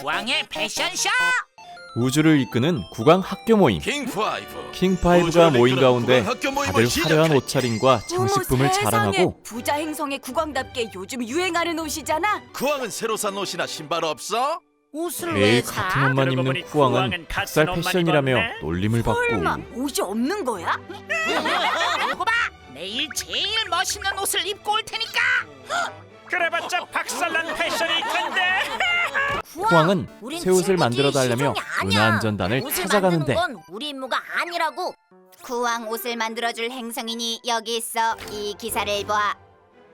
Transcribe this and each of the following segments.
구왕의 패션쇼 우주를 이끄는 국왕 학교 모임 킹5 킹파이브가 모인 가운데 다들 화려한 옷차림과 장식품을. 자랑하고 부자 행성의 국왕답게 요즘 유행하는 옷이잖아. 구왕은 새로 산 옷이나 신발 없어? 옷을 매일 왜 같은 사? 옷만 그러고 입는 쿠왕은 같은 닭살 옷만 패션이라며 입었네. 놀림을 설마 받고 옷이 없는 거야? 두고 봐 내일 제일 멋있는 옷을 입고 올 테니까 그래봤자. 쿠왕은 우린 새 옷을 만들어 달라며. 은하안전단을 찾아가는데 우리 임무가 아니라고. 구왕 옷을 만들어줄 행성이니 여기 있어 이 기사를 봐.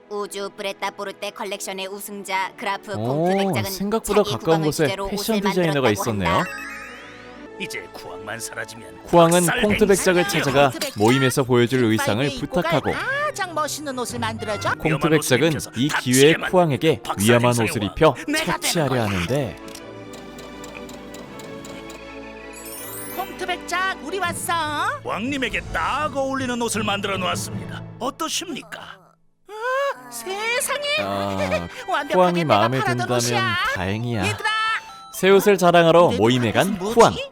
우주 브레타 포르테 컬렉션의 우승자 그라프 오, 콩트 백작은 생각보다 자기 가까운 곳에 주제로 패션 옷을 디자이너가 만들었다고 있었네요. 한다. 이제 구왕만 사라지면 쿠왕은 박살 콩트 백작을 행사야. 찾아가. 모임에서 보여줄 의상을 부탁하고 가장 멋있는 옷을 만들어줘 콩트 위험한 백작은 옷을 입혀서 이 기회에 박살 위험한 옷을 왕. 입혀 거야. 하는데 콩트 백작 우리 왔어 왕님에게 딱 어울리는 옷을 만들어 놓았습니다. 어떠십니까? 세상에 아, 완벽하게 내가 마음에 든다면 옷이야. 다행이야. 얘들아 새 옷을 자랑하러 내 모임에 간 뭐지?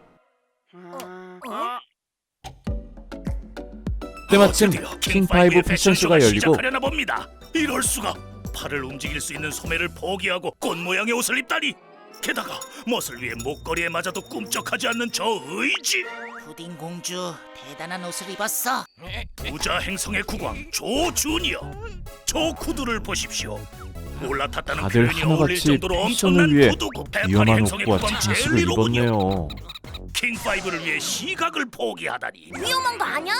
때마침 킹파이브 패션쇼가 열리고 시작하려나 봅니다. 이럴 수가. 팔을 움직일 수 있는 소매를 포기하고 꽃 모양의 옷을 입다니. 게다가 멋을 위해 목걸이에 맞아도 꿈쩍하지 않는 저 의지. 푸딩 공주 대단한 옷을 입었어 부자 행성의 국왕 조준이여. 저 구두를 보십시오. 올라탔다는 다들 표현이 어울릴 하나같이 정도로 패션을 엄청난 위해 구두고 위험한 행성의 옷과 장식을. 입었네요. 킹5를 위해 시각을 포기하다니. 위험한 거 아니야?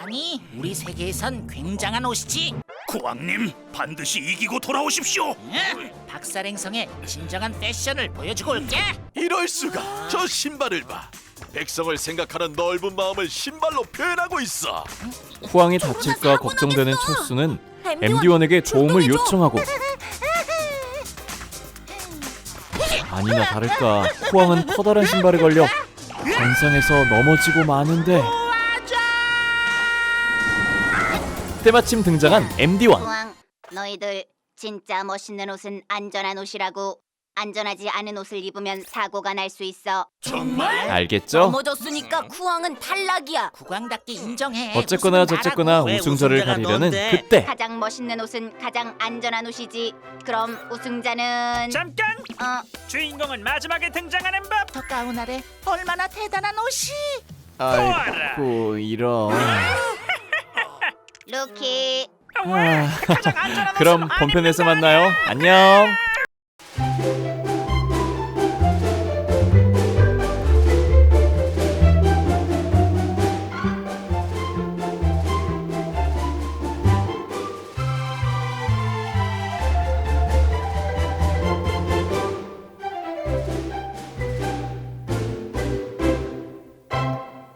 아니 우리 세계에선 굉장한 옷이지 국왕님 반드시 이기고 돌아오십시오. 응? 박살행성의 진정한 패션을 보여주고 올게 이럴 수가 저 신발을 봐 백성을 생각하는 넓은 마음을 신발로 표현하고 있어 쿠왕이 다칠까 걱정되는 초수는 MD1에게 도움을 요청하고 아니나 다를까 쿠왕은 커다란 신발에 걸려 관상에서 넘어지고 마는데 때마침 등장한 MD1 구왕 너희들 진짜 멋있는 옷은 안전한 옷이라고. 안전하지 않은 옷을 입으면 사고가 날 수 있어. 알겠죠? 넘어졌으니까 쿠왕은 탈락이야. 국왕답게 인정해 어쨌거나 무슨 저쨌거나. 왜 우승자를 우승자가 가리려는 넌데? 그때 가장 멋있는 옷은 가장 안전한 옷이지. 그럼 우승자는 잠깐 어 주인공은 마지막에 등장하는 법. 저 가운 아래 얼마나 대단한 옷이 아이고 이런 루키. 아, 그럼 본편에서 만나요 안녕